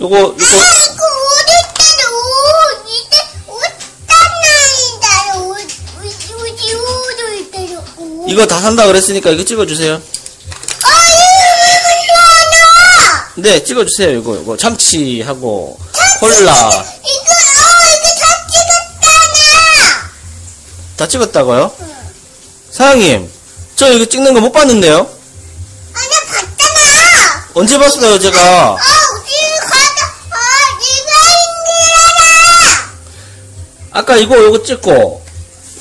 요거, 아, 요거, 이거 옷 있잖아, 옷. 이때 옷 단나이다, 옷. 옷, 옷이 옷 있잖아, 옷. 이거 다 산다 그랬으니까 이거 찍어주세요. 아? 네, 찍어주세요. 이거, 이거. 참치하고, 콜라. 이거, 어, 이거 다 찍었잖아. 다 찍었다고요? 사장님, 저 이거 찍는 거 못 봤는데요? 아니야, 봤잖아. 언제 봤어요, 제가? 아, 지금 가자. 아, 이거 인기하다. 아까 이거 요거 찍고,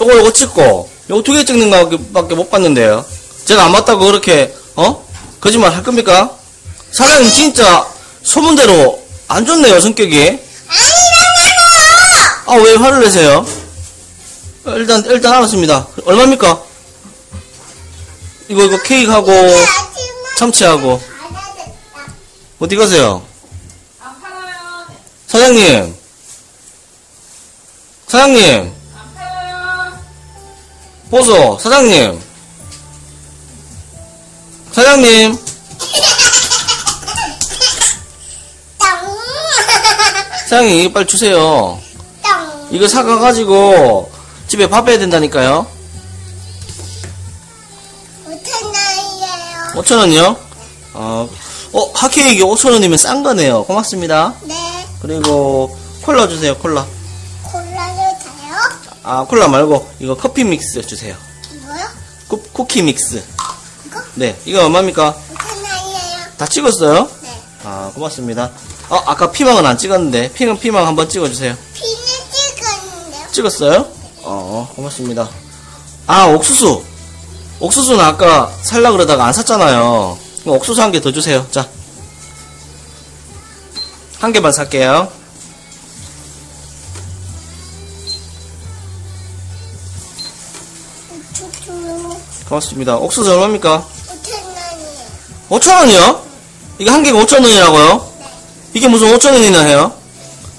요거 요거 찍고, 요거 두 개 찍는 거밖에 못 봤는데요. 제가 안 봤다고 그렇게, 어? 거짓말 할 겁니까? 사장님 진짜 소문대로 안 좋네요, 성격이. 아니라잖아. 아, 왜 화를 내세요? 어, 일단, 일단 알았습니다. 얼마입니까? 이거, 이거 케이크하고, 참치하고. 어디 가세요? 안 팔아요. 사장님. 사장님. 보소, 사장님. 사장님. 사장님, 이거 빨리 주세요. 이거 사가가지고 집에 밥 해야 된다니까요. 5천원이에요. 5천원이요? 어, 어, 핫케이크 5천원이면 싼 거네요. 고맙습니다. 네, 그리고 콜라 주세요, 콜라. 아, 콜라 말고 이거 커피 믹스 주세요. 이거요? 쿠, 쿠키 믹스. 이거? 네, 이거 얼마입니까? 5천원이에요. 다 찍었어요? 네. 아, 고맙습니다. 어, 아까 피망은 안 찍었는데, 피망, 피망 한번 찍어주세요. 비닐 찍었는데요? 찍었어요? 어, 고맙습니다. 아, 옥수수. 옥수수는 아까 살라 그러다가 안 샀잖아요. 그럼 옥수수 한 개 더 주세요. 자. 한 개만 살게요. 고맙습니다. 옥수수 얼마입니까? 5천원이에요. 5천원이요? 이거 한 개가 5천원이라고요? 이게 무슨 5천원이나 해요?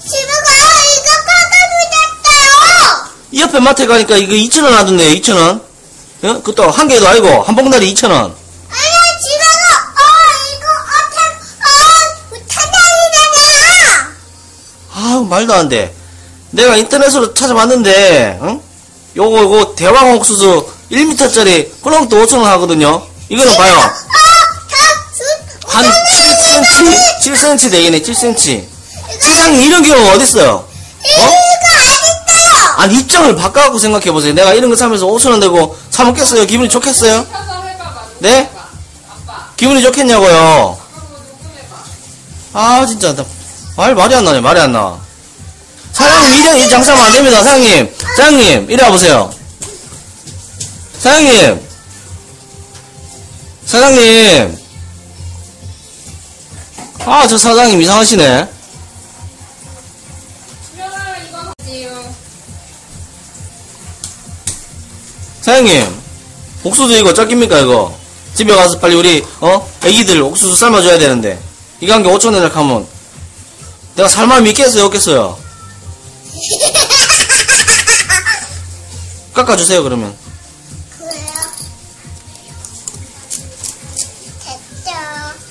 집에 가요. 이거 깎아주셨어요. 이 옆에 마트에 가니까 이거 2천원 하던데요, 2천원? 어? 그것도 한 개도 아니고, 한 봉다리 2천원. 아니야, 집에 가. 어, 이거 어탕, 어, 우타장이잖아. 아우 말도 안 돼. 내가 인터넷으로 찾아봤는데, 응? 요거 요거 대왕 옥수수 1m짜리 그럼 또 5천원 하거든요. 이거는 봐요. 어, 한 7cm, 7cm 되겠네, 7cm. 세상에 이런 경우가 어딨어요? 이거 어딨어요? 아니 입장을 바꿔갖고 생각해보세요. 내가 이런 거 사면서 5천원 되고 사 먹겠어요? 기분이 좋겠어요? 네? 기분이 좋겠냐고요? 아 진짜 나, 말 말이 안 나네 말이 안 나. 사장님 이래 이 장사하면 안 됩니다 사장님 사장님 이래 와보세요. 사장님 사장님 아 저 사장님 이상하시네. 사장님 옥수수 이거 짝깁니까 이거 집에 가서 빨리 우리 어 애기들 옥수수 삶아줘야 되는데 이거 한 개 5천 원을 하면 내가 살만 믿겠어요 없겠어요? 깎아주세요 그러면. 그래요? 됐죠.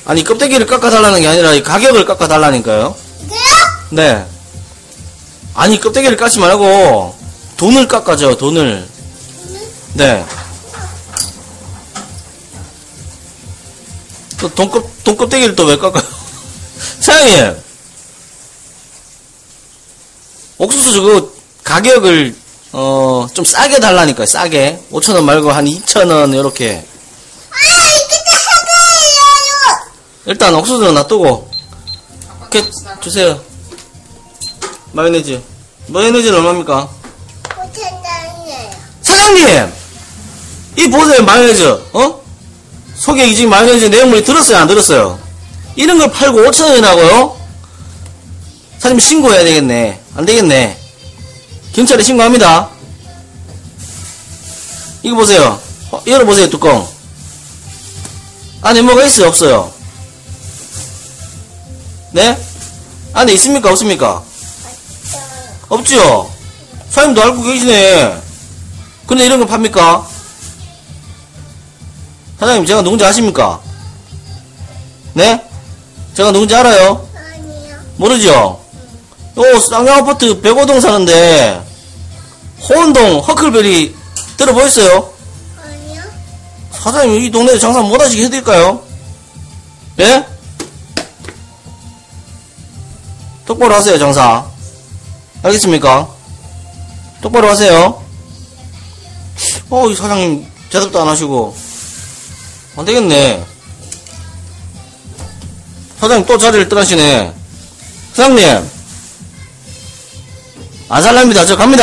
아니 껍데기를 깎아달라는 게 아니라 이 가격을 깎아달라니까요. 이거요? 네. 아니 껍데기를 깎지 말고 돈을 깎아줘요 돈을. 네. 또 돈껍 돈껍데기를 또 왜 깎아요? 사장님. 옥수수 저거 가격을 어 좀 싸게 달라니까요 싸게 5천 원 말고 한 2천 원 이렇게 아, 이게 다 사과예요. 일단 옥수수는 놔두고 이렇게. 주세요. 마요네즈. 마요네즈는 얼마입니까? 5천원이에요. 사장님! 이 보세요, 마요네즈. 어? 속에 이 지금 마요네즈 내용물이 들었어요, 안 들었어요? 이런 걸 팔고 5천원이라고요? 사장님 신고해야 되겠네. 안 되겠네. 경찰에 신고합니다. 이거 보세요. 어, 열어보세요, 뚜껑. 안에 뭐가 있어요, 없어요? 네? 안에 있습니까, 없습니까? 없지요? 사장님도 알고 계시네. 근데 이런 거 팝니까? 사장님, 제가 누군지 아십니까? 네? 제가 누군지 알아요? 아니요. 모르죠? 요 쌍용 아파트 105동 사는데 호원동 허클베리 들어보셨어요? 아니야? 사장님 이 동네에 장사 못하시게 해드릴까요? 예? 똑바로 하세요 장사 알겠습니까? 똑바로 하세요 어 이 사장님 대답도 안 하시고 안 되겠네 사장님 또 자리를 떠나시네 사장님 안 살랍니다. 저 갑니다